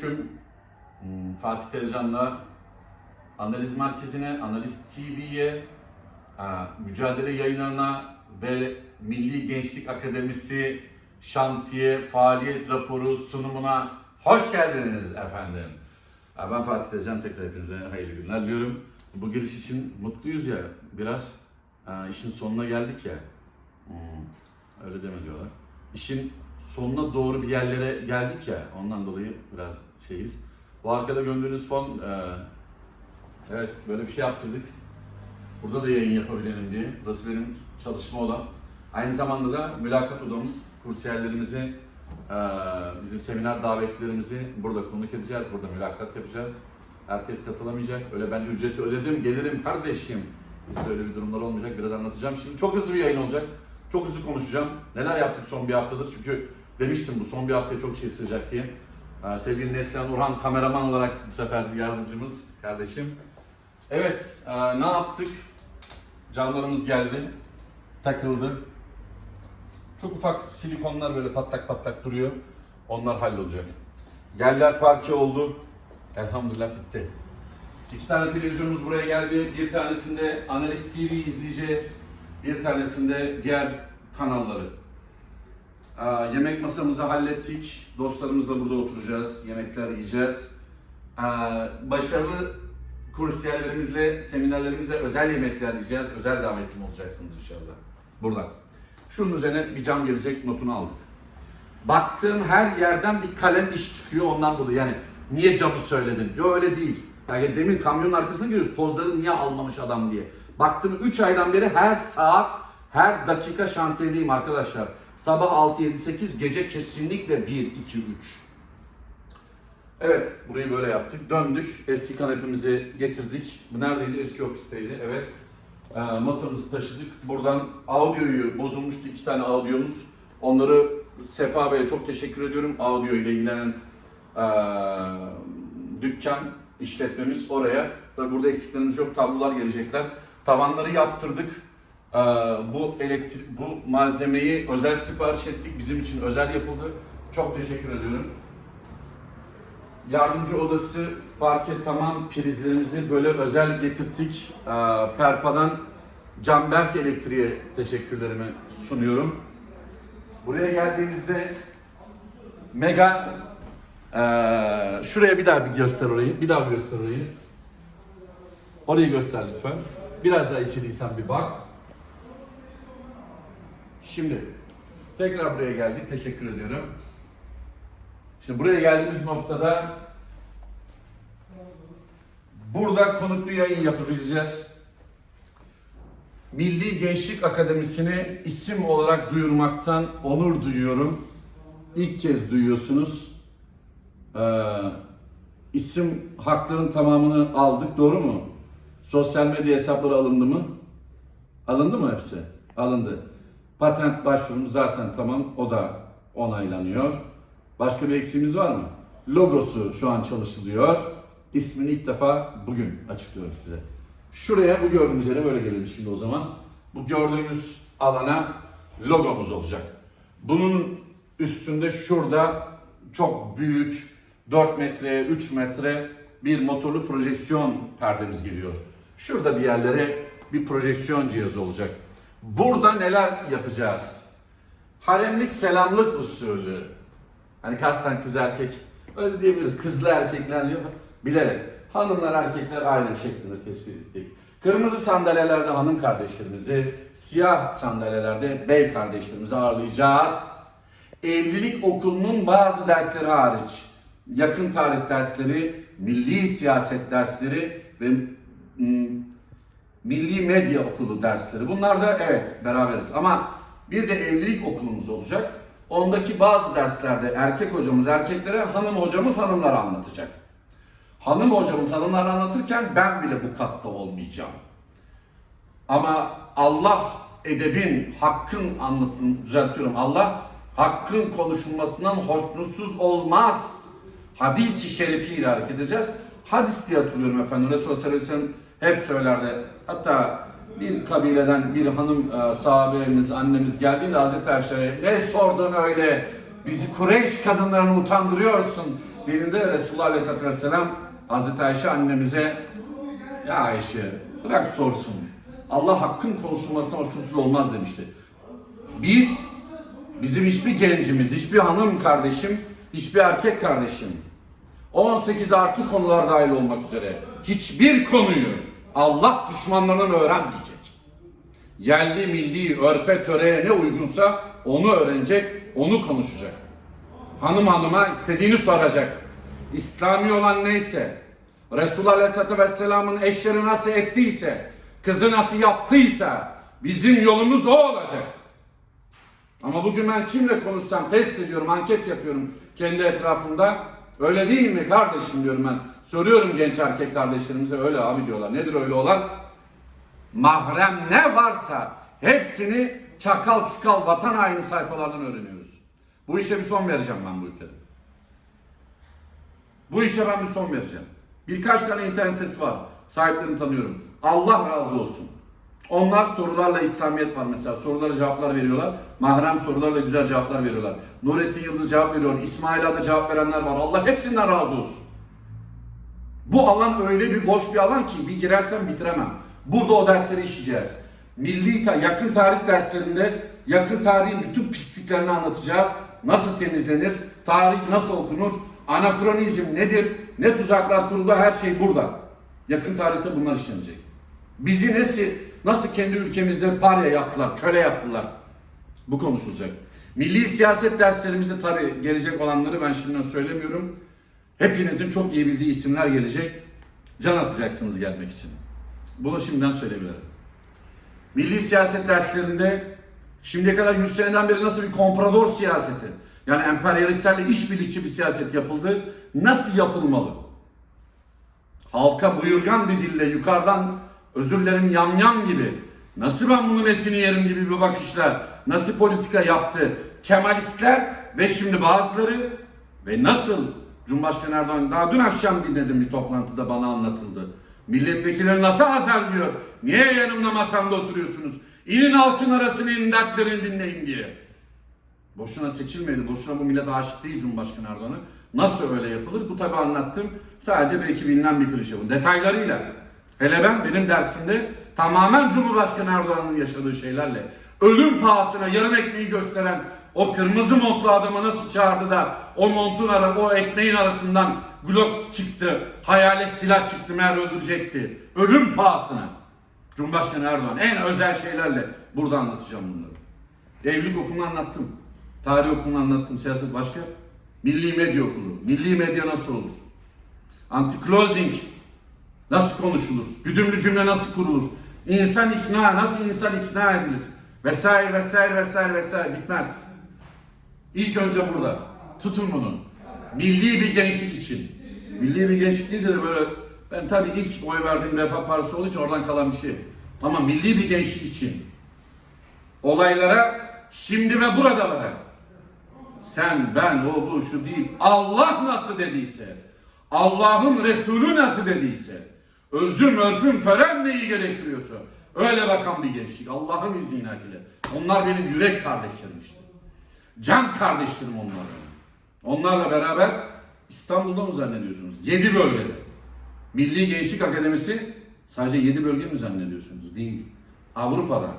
Selamünaleyküm. Hmm, Fatih Tezcan'la Analiz Merkezi'ne, Analiz TV'ye, ha, mücadele yayınlarına ve Milli Gençlik Akademisi şantiye faaliyet raporu sunumuna hoş geldiniz efendim. Ha, Ben Fatih Tezcan tekrar hepinize hayırlı günler diliyorum. Bu giriş için mutluyuz ya biraz. Ha, işin sonuna geldik ya. Hmm, öyle deme diyorlar. İşin sonuna doğru bir yerlere geldik ya ondan dolayı biraz şeyiz. Bu arkada gördüğünüz fon e, evet böyle bir şey yaptırdık. Burada da yayın yapabilelim diye. Burası benim çalışma odam. Aynı zamanda da mülakat odamız. Kursiyerlerimizi, e, bizim seminer davetlilerimizi burada konuk edeceğiz. Burada mülakat yapacağız. Herkes katılamayacak. Öyle ben ücreti ödedim, gelirim kardeşim. Bizde öyle bir durumlar olmayacak. Biraz anlatacağım. Şimdi çok hızlı bir yayın olacak. Çok hızlı konuşacağım. Neler yaptık son bir haftadır? Çünkü demiştim bu son bir haftaya çok şey sığacak diye. Ee, sevgili Neslihan Urhan kameraman olarak bu sefer yardımcımız, kardeşim. Evet, e, ne yaptık? Camlarımız geldi, takıldı. Çok ufak silikonlar böyle patlak patlak duruyor. Onlar hallolacak. Yerler parke oldu. Elhamdülillah bitti. İki tane televizyonumuz buraya geldi. Bir tanesinde Analiz TV izleyeceğiz. Bir tanesinde diğer kanalları. Aa, yemek masamızı hallettik. Dostlarımızla burada oturacağız. Yemekler yiyeceğiz. Aa, başarılı kursiyerlerimizle, seminerlerimizle özel yemekler yiyeceğiz. Özel davetlim olacaksınız inşallah. Buradan. Şunun üzerine bir cam gelecek notunu aldık. Baktığım her yerden bir kalem iş çıkıyor ondan dolayı. Yani niye camı söyledin? Yok öyle değil. Yani demin kamyonun arkasına giriyoruz. Tozları niye almamış adam diye. Baktım 3 aydan beri her saat, her dakika şantiyedeyim arkadaşlar. Sabah 6, 7, 8, gece kesinlikle 1, 2, 3. Evet, burayı böyle yaptık. Döndük. Eski kanepimizi getirdik. Bu neredeydi? Eski ofisteydi. Evet. Ee, masamızı taşıdık. Buradan audioyu bozulmuştu. iki tane audiomuz. Onları Sefa Bey'e çok teşekkür ediyorum. Audio ile ilgilenen ee, dükkan işletmemiz oraya. Tabii burada eksiklerimiz yok. Tablolar gelecekler. Tavanları yaptırdık. Ee, bu elektrik, bu malzemeyi özel sipariş ettik. Bizim için özel yapıldı. Çok teşekkür ediyorum. Yardımcı odası parke tamam prizlerimizi böyle özel getirttik. Ee, Perpa'dan Canberk Elektriğe teşekkürlerimi sunuyorum. Buraya geldiğimizde mega ee, şuraya bir daha bir göster orayı. Bir daha bir göster orayı. Orayı göster lütfen. Biraz daha içeriysen bir bak. Şimdi tekrar buraya geldik. Teşekkür ediyorum. Şimdi buraya geldiğimiz noktada burada konuklu yayın yapabileceğiz. Milli Gençlik Akademisi'ni isim olarak duyurmaktan onur duyuyorum. İlk kez duyuyorsunuz. Ee, isim haklarının tamamını aldık, doğru mu? Sosyal medya hesapları alındı mı? Alındı mı hepsi? Alındı. Patent başvurumuz zaten tamam, o da onaylanıyor. Başka bir eksiğimiz var mı? Logosu şu an çalışılıyor. İsmini ilk defa bugün açıklıyorum size. Şuraya bu gördüğümüz yere böyle gelelim şimdi o zaman. Bu gördüğümüz alana logomuz olacak. Bunun üstünde şurada çok büyük 4 metreye 3 metre bir motorlu projeksiyon perdemiz geliyor. Şurada bir yerlere bir projeksiyon cihazı olacak. Burada neler yapacağız? Haremlik selamlık usulü. Hani kasten kız erkek öyle diyebiliriz. Kızlı erkekler diyor. Bilerek. Hanımlar erkekler aynı şeklinde tespit ettik. Kırmızı sandalyelerde hanım kardeşlerimizi, siyah sandalyelerde bey kardeşlerimizi ağırlayacağız. Evlilik okulunun bazı dersleri hariç, yakın tarih dersleri, milli siyaset dersleri ve milli medya okulu dersleri. Bunlar da evet beraberiz ama bir de evlilik okulumuz olacak. Ondaki bazı derslerde erkek hocamız erkeklere, hanım hocamız hanımlara anlatacak. Hanım hocamız hanımlar anlatırken ben bile bu katta olmayacağım. Ama Allah edebin, hakkın anlatın, düzeltiyorum. Allah hakkın konuşulmasından hoşnutsuz olmaz. Hadis-i şerifiyle hareket edeceğiz. Hadis diye hatırlıyorum efendim. Resulullah sallallahu aleyhi ve sellem hep söylerdi. Hatta bir kabileden bir hanım e, sahabemiz, annemiz geldiğinde Hazreti Ayşe'ye ne sordun öyle bizi Kureyş kadınlarını utandırıyorsun dediğinde Resulullah Aleyhisselatü Vesselam Hazreti Ayşe annemize ya Ayşe bırak sorsun. Allah hakkın konuşulmasına hoşnutsuz olmaz demişti. Biz, bizim hiçbir gencimiz, hiçbir hanım kardeşim, hiçbir erkek kardeşim 18 artı konular dahil olmak üzere hiçbir konuyu Allah düşmanlarının öğrenmeyecek. Yerli milli örfe töreye ne uygunsa onu öğrenecek, onu konuşacak. Hanım hanıma istediğini soracak. İslami olan neyse, Resulullah Aleyhisselatü Vesselam'ın eşleri nasıl ettiyse, kızı nasıl yaptıysa bizim yolumuz o olacak. Ama bugün ben kimle konuşsam test ediyorum, anket yapıyorum kendi etrafımda. Öyle değil mi kardeşim diyorum ben. Soruyorum genç erkek kardeşlerimize öyle abi diyorlar. Nedir öyle olan? Mahrem ne varsa hepsini çakal çukal vatan haini sayfalardan öğreniyoruz. Bu işe bir son vereceğim ben bu ülkede. Bu işe ben bir son vereceğim. Birkaç tane internet sitesi var. Sahiplerini tanıyorum. Allah razı olsun. Onlar sorularla İslamiyet var mesela. Sorulara cevaplar veriyorlar. Mahrem sorularla güzel cevaplar veriyorlar. Nurettin Yıldız cevap veriyor. İsmail Adı cevap verenler var. Allah hepsinden razı olsun. Bu alan öyle bir boş bir alan ki bir girersem bitiremem. Burada o dersleri işleyeceğiz. Milli ta- yakın tarih derslerinde yakın tarihin bütün pisliklerini anlatacağız. Nasıl temizlenir? Tarih nasıl okunur? Anakronizm nedir? Ne tuzaklar kuruldu? Her şey burada. Yakın tarihte bunlar işlenecek. Bizi nasıl, nasıl kendi ülkemizde parya yaptılar, köle yaptılar? Bu konuşulacak. Milli siyaset derslerimizde tabii gelecek olanları ben şimdiden söylemiyorum. Hepinizin çok iyi bildiği isimler gelecek. Can atacaksınız gelmek için. Bunu şimdiden söyleyebilirim. Milli siyaset derslerinde şimdiye kadar 100 seneden beri nasıl bir komprador siyaseti, yani emperyalistlerle işbirlikçi bir siyaset yapıldı, nasıl yapılmalı? Halka buyurgan bir dille yukarıdan özür dilerim yamyam gibi nasıl ben bunun etini yerim gibi bir bakışla nasıl politika yaptı Kemalistler ve şimdi bazıları ve nasıl Cumhurbaşkanı Erdoğan daha dün akşam dinledim bir toplantıda bana anlatıldı. Milletvekilleri nasıl azarlıyor? Niye yanımda masamda oturuyorsunuz? İnin halkın arasını inin dertlerini dinleyin diye. Boşuna seçilmedi. Boşuna bu millet aşık değil Cumhurbaşkanı Erdoğan'a. Nasıl öyle yapılır? Bu tabi anlattım. Sadece belki bilinen bir klişe bu. Detaylarıyla. Hele ben benim dersimde tamamen Cumhurbaşkanı Erdoğan'ın yaşadığı şeylerle ölüm pahasına yarım ekmeği gösteren o kırmızı montlu adamı nasıl çağırdı da o montun ara, o ekmeğin arasından Glock çıktı, hayalet silah çıktı meğer öldürecekti. Ölüm pahasına. Cumhurbaşkanı Erdoğan en özel şeylerle burada anlatacağım bunları. Evlilik okulunu anlattım. Tarih okulunu anlattım. Siyaset başka. Milli medya okulu. Milli medya nasıl olur? Anti-closing nasıl konuşulur? Güdümlü cümle nasıl kurulur? İnsan ikna, nasıl insan ikna edilir? Vesaire vesaire vesaire vesaire bitmez. İlk önce burada. Tutun bunu. Milli bir gençlik için. Milli bir gençlik deyince de böyle ben tabii ilk oy verdiğim Refah Partisi olduğu için oradan kalan bir şey. Ama milli bir gençlik için olaylara şimdi ve buradalara sen, ben, o, bu, şu değil. Allah nasıl dediyse, Allah'ın Resulü nasıl dediyse, özüm, örfüm, tören neyi gerektiriyorsa, öyle bakan bir gençlik. Allah'ın izniyle. Onlar benim yürek kardeşlerim işte. Can kardeşlerim onlar. Onlarla beraber İstanbul'da mı zannediyorsunuz? Yedi bölgede. Milli Gençlik Akademisi sadece yedi bölge mi zannediyorsunuz? Değil. Avrupa'da.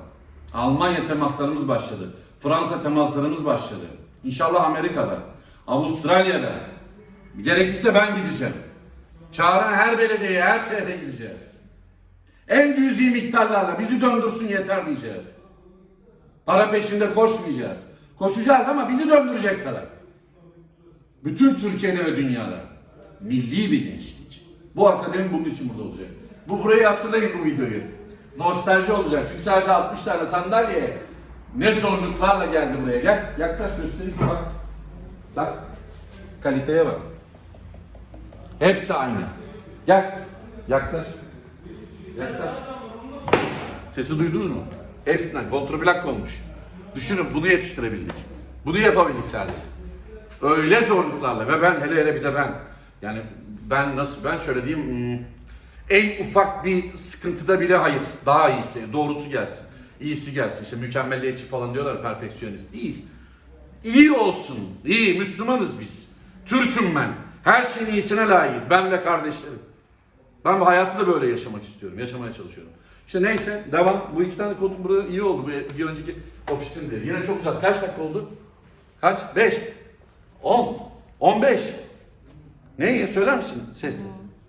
Almanya temaslarımız başladı. Fransa temaslarımız başladı. İnşallah Amerika'da. Avustralya'da. Gerekirse ben gideceğim. Çağıran her belediyeye, her şehre gideceğiz. En cüzi miktarlarla bizi döndürsün yeter diyeceğiz. Para peşinde koşmayacağız. Koşacağız ama bizi döndürecek kadar. Bütün Türkiye'de ve dünyada milli bir gençlik. Bu akademi bunun için burada olacak. Bu burayı hatırlayın bu videoyu. Nostalji olacak. Çünkü sadece 60 tane sandalye ne zorluklarla geldi buraya. Gel yaklaş göstereyim bak. Bak. Kaliteye bak. Hepsi aynı. Gel. Yaklaş. Yaklaş. Sesi duydunuz mu? Hepsinden kontrplak olmuş. Düşünün bunu yetiştirebildik. Bunu yapabildik sadece. Öyle zorluklarla ve ben hele hele bir de ben yani ben nasıl ben şöyle diyeyim hmm, en ufak bir sıkıntıda bile hayır daha iyisi doğrusu gelsin. iyisi gelsin işte mükemmelliyetçi falan diyorlar perfeksiyonist değil. İyi olsun. iyi Müslümanız biz. Türk'üm ben. Her şeyin iyisine layığız. Ben ve kardeşlerim. Ben bu hayatı da böyle yaşamak istiyorum. Yaşamaya çalışıyorum. İşte neyse devam. Bu iki tane kodum burada iyi oldu. Bir, bir önceki ofisimde. Yine çok güzel. Kaç dakika oldu? Kaç? 5. 10. 15. Ne? Söyler misin sesli?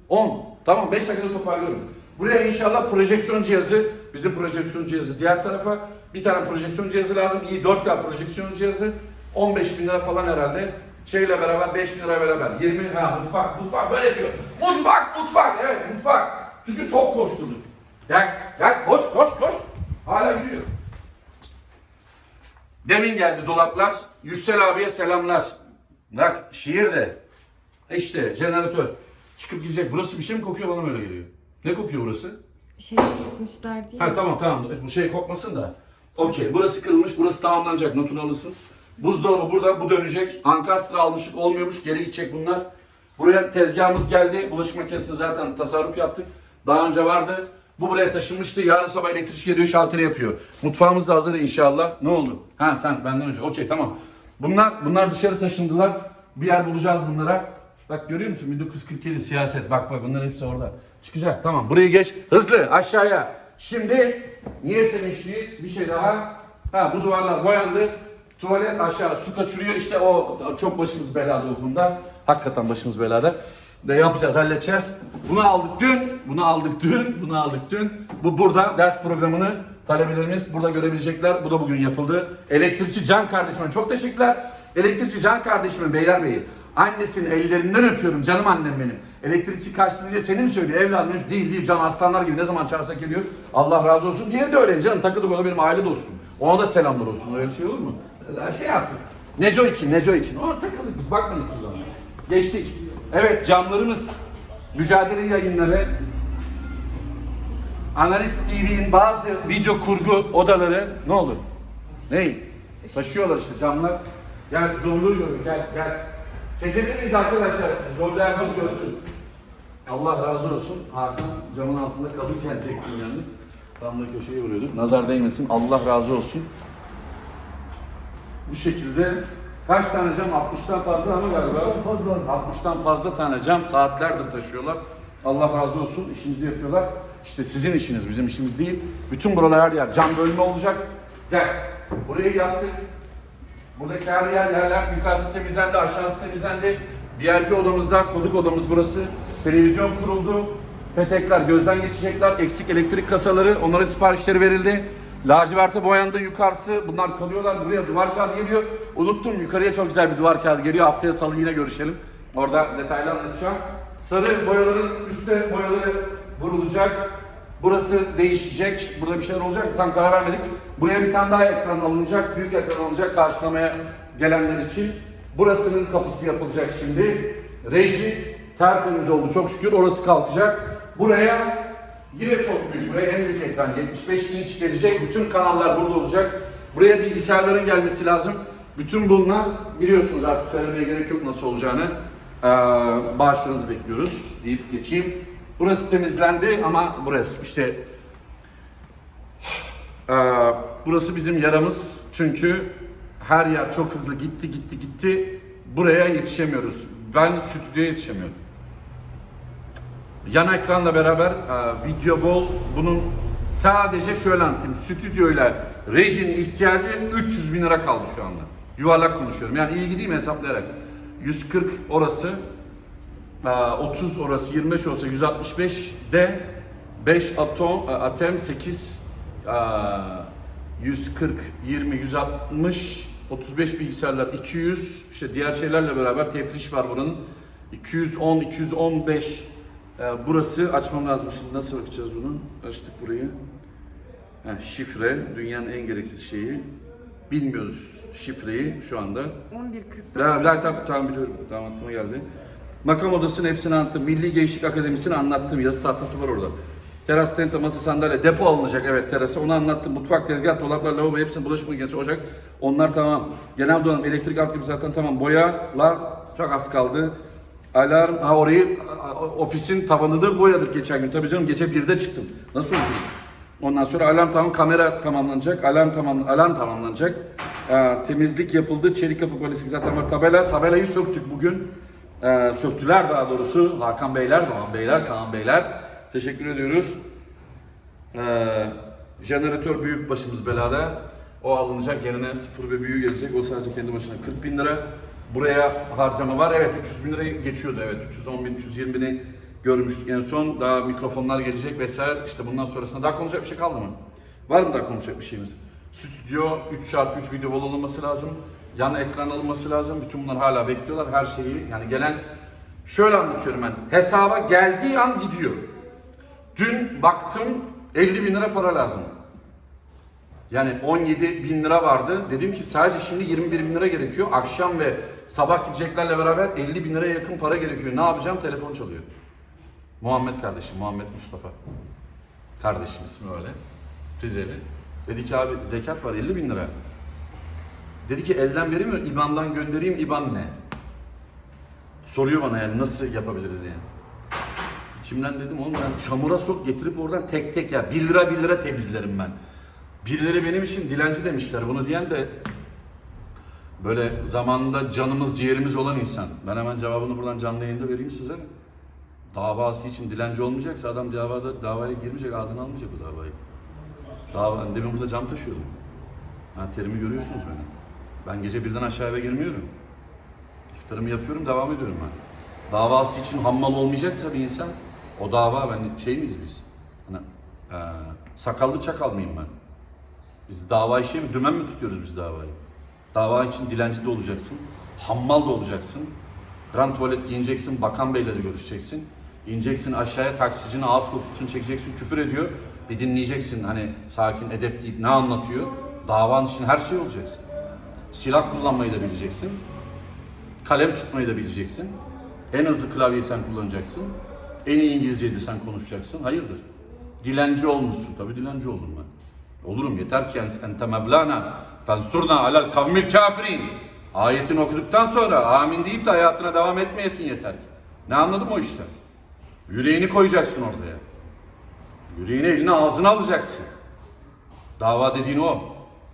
10. Tamam 5 dakikada toparlıyorum. Buraya inşallah projeksiyon cihazı, bizim projeksiyon cihazı diğer tarafa bir tane projeksiyon cihazı lazım. İyi 4K projeksiyon cihazı. 15 bin lira falan herhalde. Şeyle beraber 5 bin lira beraber. 20 ha mutfak mutfak böyle diyor. Mutfak mutfak evet mutfak. Çünkü çok koşturduk. Gel gel koş koş koş. Hala yürüyor. Demin geldi dolaplar. Yüksel abiye selamlar. Bak şiir de. İşte jeneratör. Çıkıp gidecek. Burası bir şey mi kokuyor bana öyle geliyor? Ne kokuyor burası? Şey yapmışlar diye. Ha tamam tamam. Bu şey kokmasın da. Okey. Burası kırılmış. Burası tamamlanacak. Notunu alırsın. Buzdolabı burada. Bu dönecek. Ankastre almışlık olmuyormuş. Geri gidecek bunlar. Buraya tezgahımız geldi. Bulaşık makinesi zaten tasarruf yaptık. Daha önce vardı. Bu buraya taşınmıştı. Yarın sabah elektrik geliyor şalteri yapıyor. Mutfağımız da hazır inşallah. Ne oldu? Ha sen benden önce. Okey tamam. Bunlar bunlar dışarı taşındılar. Bir yer bulacağız bunlara. Bak görüyor musun 1947 siyaset. Bak bak bunların hepsi orada. Çıkacak tamam. Burayı geç. Hızlı aşağıya. Şimdi niye sevinçliyiz? Bir şey daha. Ha bu duvarlar boyandı. Tuvalet aşağı su kaçırıyor. İşte o çok başımız belada o konuda. Hakikaten başımız belada. De yapacağız, halledeceğiz. Bunu aldık dün, bunu aldık dün, bunu aldık dün. Bu burada ders programını talebelerimiz burada görebilecekler. Bu da bugün yapıldı. Elektrikçi Can kardeşime çok teşekkürler. Elektrikçi Can kardeşimin Beylerbeyi. Annesinin ellerinden öpüyorum canım annem benim. Elektrikçi kaçtı seni mi söylüyor evladım? Değil değil can aslanlar gibi ne zaman çağırsak geliyor. Allah razı olsun. Diğeri de öyle canım takıldık o da benim aile dostum. Ona da selamlar olsun öyle şey olur mu? Her şey yaptık. Neco için Neco için. Ona takıldık biz bakmayın siz ona. Geçtik. Evet camlarımız. Mücadele yayınları. Analiz TV'nin bazı video kurgu odaları ne oldu? Ne? Taşıyorlar işte camlar. Gel zorluğu görün gel gel. Çekebilir miyiz arkadaşlar siz? Zorlu herkes görsün. Allah razı olsun. Hakan camın altında kalırken çektim yalnız. Tam da köşeye vuruyorduk. Nazar değmesin. Allah razı olsun. Bu şekilde kaç tane cam? 60'tan fazla ama galiba. 60'tan fazla tane cam saatlerdir taşıyorlar. Allah razı olsun. işinizi yapıyorlar. İşte sizin işiniz, bizim işimiz değil. Bütün buralar her yer cam bölme olacak. Gel. Burayı yaptık. Buradaki her yer yerler yukarısı temizlendi, aşağısı temizlendi. VIP odamızda, koduk odamız burası. Televizyon kuruldu. Petekler gözden geçecekler. Eksik elektrik kasaları, onlara siparişleri verildi. Laciverte boyandı yukarısı. Bunlar kalıyorlar. Buraya duvar kağıdı geliyor. Unuttum yukarıya çok güzel bir duvar kağıdı geliyor. Haftaya salı yine görüşelim. Orada detaylı anlatacağım. Sarı boyaların üstte boyaları vurulacak. Burası değişecek. Burada bir şeyler olacak. Tam karar vermedik. Buraya bir tane daha ekran alınacak. Büyük ekran alınacak karşılamaya gelenler için. Burasının kapısı yapılacak şimdi. Reji tertemiz oldu çok şükür. Orası kalkacak. Buraya yine çok büyük. Buraya en büyük ekran 75 inç gelecek. Bütün kanallar burada olacak. Buraya bilgisayarların gelmesi lazım. Bütün bunlar biliyorsunuz artık söylemeye gerek yok nasıl olacağını. Ee, bağışlarınızı bekliyoruz deyip geçeyim. Burası temizlendi ama burası işte ee, burası bizim yaramız çünkü her yer çok hızlı gitti gitti gitti buraya yetişemiyoruz. Ben stüdyoya yetişemiyorum. Yan ekranla beraber e, video bol. Bunun sadece şöyle anlatayım. Stüdyoyla rejinin ihtiyacı 300 bin lira kaldı şu anda. Yuvarlak konuşuyorum. Yani iyi gideyim hesaplayarak. 140 orası e, 30 orası 25 olsa 165 de 5 atom e, atem 8 e, 140 20 160 35 bilgisayarlar 200 işte diğer şeylerle beraber tefriş var buranın 210 215 e, burası açmam lazım şimdi nasıl bakacağız bunu açtık burayı ha, şifre dünyanın en gereksiz şeyi bilmiyoruz şifreyi şu anda 11.44. La, la, tamam, tamam biliyorum. Tamam aklıma geldi. Makam odasının hepsini anlattım. Milli Gençlik Akademisi'ni anlattım. Yazı tahtası var orada. Teras, tenta, masa, sandalye, depo alınacak evet terasa. Onu anlattım. Mutfak, tezgah, dolaplar, lavabo hepsini bulaşık makinesi, ocak. Onlar tamam. Genel donanım, elektrik altyapı zaten tamam. Boyalar çok az kaldı. Alarm, ha orayı ofisin tavanını boyadık geçen gün. Tabii canım gece birde çıktım. Nasıl oldu? Ondan sonra alarm tamam, kamera tamamlanacak, alarm tamam, alarm tamamlanacak. Ee, temizlik yapıldı, çelik kapı polislik zaten var. Tabela, tabelayı söktük bugün. Ee, söktüler daha doğrusu. Hakan Beyler, Doğan Beyler, Kaan Beyler. Teşekkür ediyoruz. Ee, jeneratör büyük başımız belada. O alınacak yerine sıfır ve büyüğü gelecek. O sadece kendi başına 40 bin lira. Buraya harcama var. Evet 300 bin lira geçiyordu. Evet 310 bin, 320 bini görmüştük en son. Daha mikrofonlar gelecek vesaire. İşte bundan sonrasında daha konuşacak bir şey kaldı mı? Var mı daha konuşacak bir şeyimiz? Stüdyo 3x3 video wall alınması lazım. Yan ekran alınması lazım. Bütün bunlar hala bekliyorlar. Her şeyi yani gelen şöyle anlatıyorum ben. Hesaba geldiği an gidiyor. Dün baktım 50 bin lira para lazım. Yani 17 bin lira vardı. Dedim ki sadece şimdi 21 bin lira gerekiyor. Akşam ve sabah gideceklerle beraber 50 bin liraya yakın para gerekiyor. Ne yapacağım? Telefon çalıyor. Muhammed kardeşim, Muhammed Mustafa. Kardeşim ismi öyle. Rizeli. Dedi ki abi zekat var 50 bin lira. Dedi ki elden mi? İban'dan göndereyim. İban ne? Soruyor bana yani nasıl yapabiliriz diye. İçimden dedim oğlum ben çamura sok getirip oradan tek tek ya 1 lira 1 lira temizlerim ben. Birileri benim için dilenci demişler. Bunu diyen de böyle zamanında canımız ciğerimiz olan insan. Ben hemen cevabını buradan canlı yayında vereyim size. Davası için dilenci olmayacaksa adam davada davaya girmeyecek, ağzına almayacak bu davayı. Dava, demin burada cam taşıyordum. Ha, terimi görüyorsunuz beni. Ben gece birden aşağı eve girmiyorum. İftarımı yapıyorum, devam ediyorum ben. Davası için hammal olmayacak tabii insan. O dava ben şey miyiz biz? Hani, eee, sakallı çakal mıyım ben? Biz davayı şey mi, dümen mi tutuyoruz biz davayı? Dava için dilenci de olacaksın, hammal da olacaksın. Grand tuvalet giyineceksin, bakan beyle de görüşeceksin. İneceksin aşağıya taksicinin ağız kokusunu çekeceksin, küfür ediyor. Bir dinleyeceksin hani sakin edep deyip ne anlatıyor. Davan için her şey olacaksın. Silah kullanmayı da bileceksin. Kalem tutmayı da bileceksin. En hızlı klavyeyi sen kullanacaksın. En iyi İngilizceyi de sen konuşacaksın. Hayırdır? Dilenci olmuşsun. Tabii dilenci oldum ben. Olurum yeter ki ente mevlana fensurna alel kavmil kafirin. Ayetini okuduktan sonra amin deyip de hayatına devam etmeyesin yeter ki. Ne anladım o işte? Yüreğini koyacaksın oraya. Yüreğini eline ağzına alacaksın. Dava dediğin o.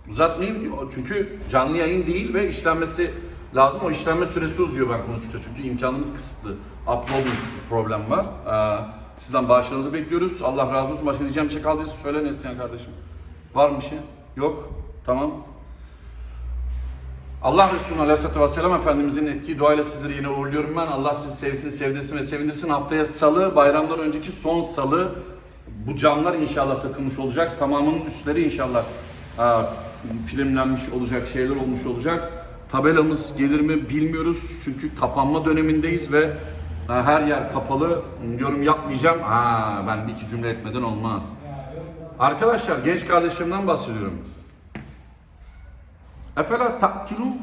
Uzatmayayım çünkü canlı yayın değil ve işlenmesi lazım. O işlenme süresi uzuyor ben konuştukça çünkü imkanımız kısıtlı. Uploading problem var. Ee, sizden bağışlarınızı bekliyoruz. Allah razı olsun. Başka diyeceğim bir şey kaldıysa söyle Neslihan kardeşim. Var mı şey? Yok. Tamam. Allah Resulü Aleyhisselatü Vesselam Efendimizin ettiği duayla sizleri yine uğurluyorum ben. Allah sizi sevsin, sevdirsin ve sevindirsin. Haftaya salı, bayramdan önceki son salı bu camlar inşallah takılmış olacak. Tamamının üstleri inşallah ha, filmlenmiş olacak, şeyler olmuş olacak. Tabelamız gelir mi bilmiyoruz. Çünkü kapanma dönemindeyiz ve ha, her yer kapalı. Yorum yapmayacağım. Ha, ben iki cümle etmeden olmaz. Arkadaşlar genç kardeşlerimden bahsediyorum. Efela ta'kilun?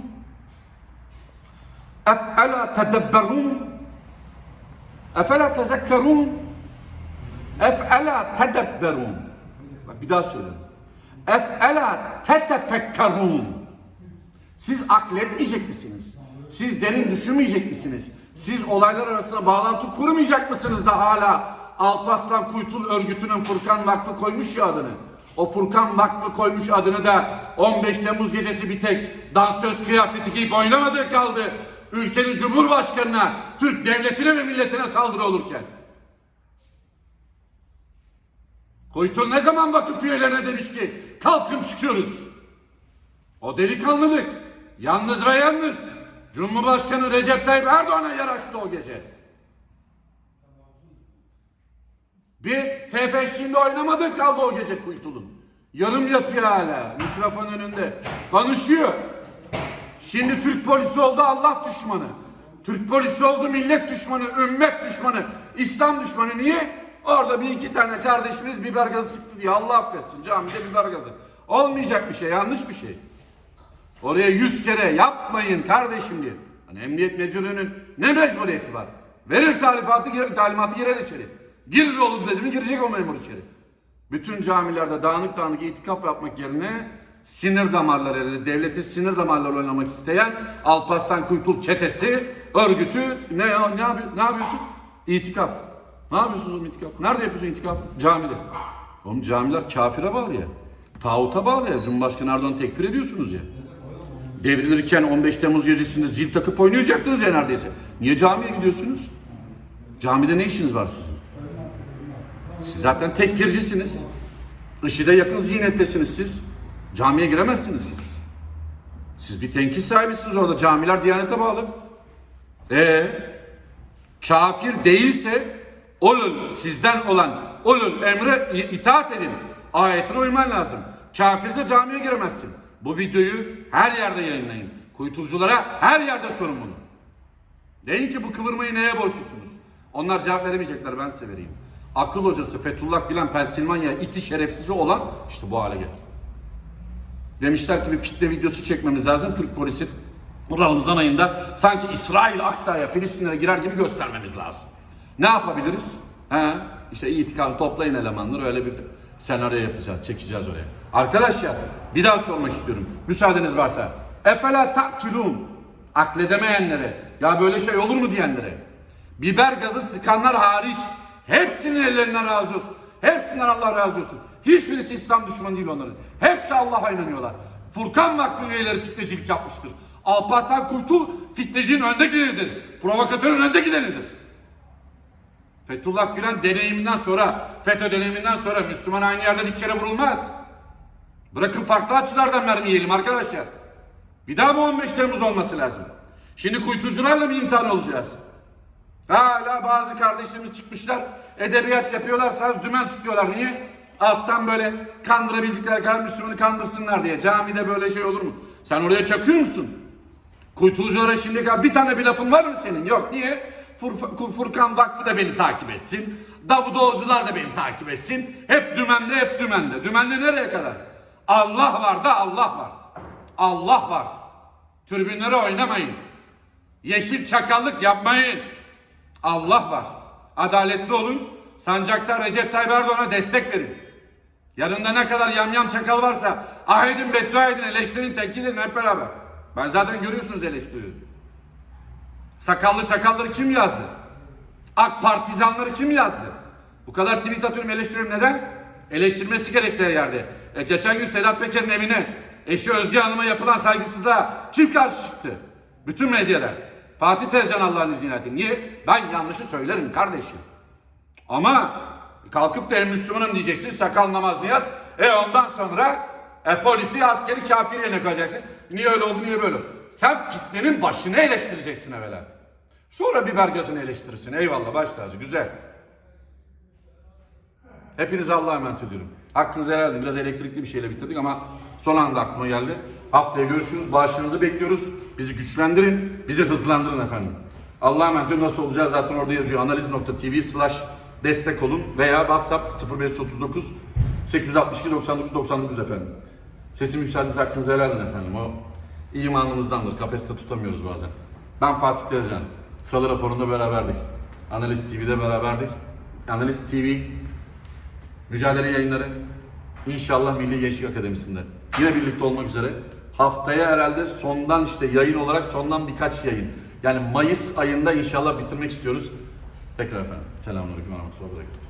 Efela tedebberun? Efela tezekkerun? Efela tedebberun? Bak bir daha söylüyorum. Efela tetefekkerun? Siz akletmeyecek misiniz? Siz derin düşünmeyecek misiniz? Siz olaylar arasında bağlantı kurmayacak mısınız da hala Alparslan Kuytul örgütünün Furkan Vakfı koymuş ya adını? O Furkan Vakfı koymuş adını da 15 Temmuz gecesi bir tek dansöz kıyafeti giyip oynamadığı kaldı. Ülkenin Cumhurbaşkanına, Türk devletine ve milletine saldırı olurken. Kuytul ne zaman vakıf üyelerine demiş ki kalkın çıkıyoruz. O delikanlılık yalnız ve yalnız Cumhurbaşkanı Recep Tayyip Erdoğan'a yaraştı o gece. Bir tefeşinde oynamadı kaldı o gece Kuytul'un. Yarım yapıyor hala mikrofon önünde. Konuşuyor. Şimdi Türk polisi oldu Allah düşmanı. Türk polisi oldu millet düşmanı, ümmet düşmanı, İslam düşmanı. Niye? Orada bir iki tane kardeşimiz biber gazı sıktı diye Allah affetsin camide biber gazı. Olmayacak bir şey, yanlış bir şey. Oraya yüz kere yapmayın kardeşim diye. Hani emniyet müdürlüğünün ne mecburiyeti var? Verir talimatı, girer, talimatı girer içeri. Girir oğlum dedi mi girecek o memur içeri. Bütün camilerde dağınık dağınık itikaf yapmak yerine sinir damarları, devletin sinir damarları oynamak isteyen Alparslan Kuytul çetesi, örgütü ne ne, ne yapıyorsun? İtikaf. Ne yapıyorsun oğlum itikaf? Nerede yapıyorsun itikaf? Camide. Oğlum camiler kafire bağlı ya. Tağuta bağlı ya. Cumhurbaşkanı Erdoğan tekfir ediyorsunuz ya. Devrilirken 15 Temmuz gecesinde zil takıp oynayacaktınız ya neredeyse. Niye camiye gidiyorsunuz? Camide ne işiniz var sizin? Siz zaten tekfircisiniz. IŞİD'e yakın zihniyettesiniz siz. Camiye giremezsiniz ki siz. Siz bir tenkit sahibisiniz orada. Camiler Diyanete bağlı. Ee, kafir değilse olun sizden olan olun emre itaat edin. Ayetine uyman lazım. Kafirse camiye giremezsin. Bu videoyu her yerde yayınlayın. Kuytuculara her yerde sorun bunu. Deyin ki bu kıvırmayı neye borçlusunuz? Onlar cevap veremeyecekler ben size vereyim. Akıl hocası Fethullah Gülen Pensilvanya iti şerefsizi olan işte bu hale gelir. Demişler ki bir fitne videosu çekmemiz lazım. Türk polisi Ramazan ayında sanki İsrail Aksa'ya Filistinlere girer gibi göstermemiz lazım. Ne yapabiliriz? He, işte itikam toplayın elemanları öyle bir senaryo yapacağız, çekeceğiz oraya. Arkadaşlar bir daha sormak istiyorum. Müsaadeniz varsa. Efela ta'kilun. Akledemeyenlere, ya böyle şey olur mu diyenlere. Biber gazı sıkanlar hariç hepsinin ellerinden razı olsun. Hepsinden Allah razı olsun. Hiçbirisi İslam düşmanı değil onların. Hepsi Allah'a inanıyorlar. Furkan Vakfı üyeleri fitnecilik yapmıştır. Alparslan Kuytul fitnecinin önde gidenidir. Provokatörün önde gidenidir. Fethullah Gülen deneyiminden sonra, FETÖ deneyiminden sonra Müslüman aynı yerden iki kere vurulmaz. Bırakın farklı açılardan mermi yiyelim arkadaşlar. Bir daha mı 15 Temmuz olması lazım? Şimdi kuytucularla mı imtihan olacağız? Hala bazı kardeşlerimiz çıkmışlar, edebiyat yapıyorlar, saz dümen tutuyorlar. Niye? Alttan böyle kandırabildikleri kadar Müslümanı kandırsınlar diye. Camide böyle şey olur mu? Sen oraya çakıyor musun? Kuytuluculara şimdi kadar bir tane bir lafın var mı senin? Yok. Niye? Fur- Furkan Vakfı da beni takip etsin. Davutoğlucular da beni takip etsin. Hep dümende, hep dümende. Dümende nereye kadar? Allah var da Allah var. Allah var. Tribünlere oynamayın. Yeşil çakallık yapmayın. Allah var. Adaletli olun. Sancakta Recep Tayyip Erdoğan'a destek verin. Yanında ne kadar yamyam çakal varsa ah edin beddua edin eleştirin tenkit hep beraber. Ben zaten görüyorsunuz eleştiriyorum. Sakallı çakalları kim yazdı? AK partizanları kim yazdı? Bu kadar tweet atıyorum eleştiriyorum neden? Eleştirmesi gerektiği yerde. E, geçen gün Sedat Peker'in evine eşi Özge Hanım'a yapılan saygısızlığa kim karşı çıktı? Bütün medyada. Fatih Tezcan Allah'ın izniyle. Niye? Ben yanlışı söylerim kardeşim. Ama kalkıp da Müslümanım diyeceksin sakal namaz niyaz. E ondan sonra e, polisi askeri kafir yerine koyacaksın. Niye öyle oldu niye böyle? Sen fitnenin başını eleştireceksin evvela. Sonra biber gazını eleştirirsin. Eyvallah baş tacı güzel. Hepinize Allah'a emanet ediyorum. Hakkınızı helal edin. Biraz elektrikli bir şeyle bitirdik ama son anda aklıma geldi. Haftaya görüşürüz. Bağışlarınızı bekliyoruz. Bizi güçlendirin. Bizi hızlandırın efendim. Allah'a emanet ediyorum. Nasıl olacağı zaten orada yazıyor. Analiz.tv slash destek olun veya WhatsApp 0539 862 99 99 efendim. Sesim yükseldiyse hakkınızı helal efendim. O imanımızdandır. Kafeste tutamıyoruz bazen. Ben Fatih Tezcan. Salı raporunda beraberdik. Analiz TV'de beraberdik. Analiz TV Mücadele yayınları inşallah Milli Gençlik Akademisi'nde. Yine birlikte olmak üzere. Haftaya herhalde sondan işte yayın olarak sondan birkaç yayın. Yani Mayıs ayında inşallah bitirmek istiyoruz. Tekrar efendim. Selamünaleyküm ve ve berekatuhu.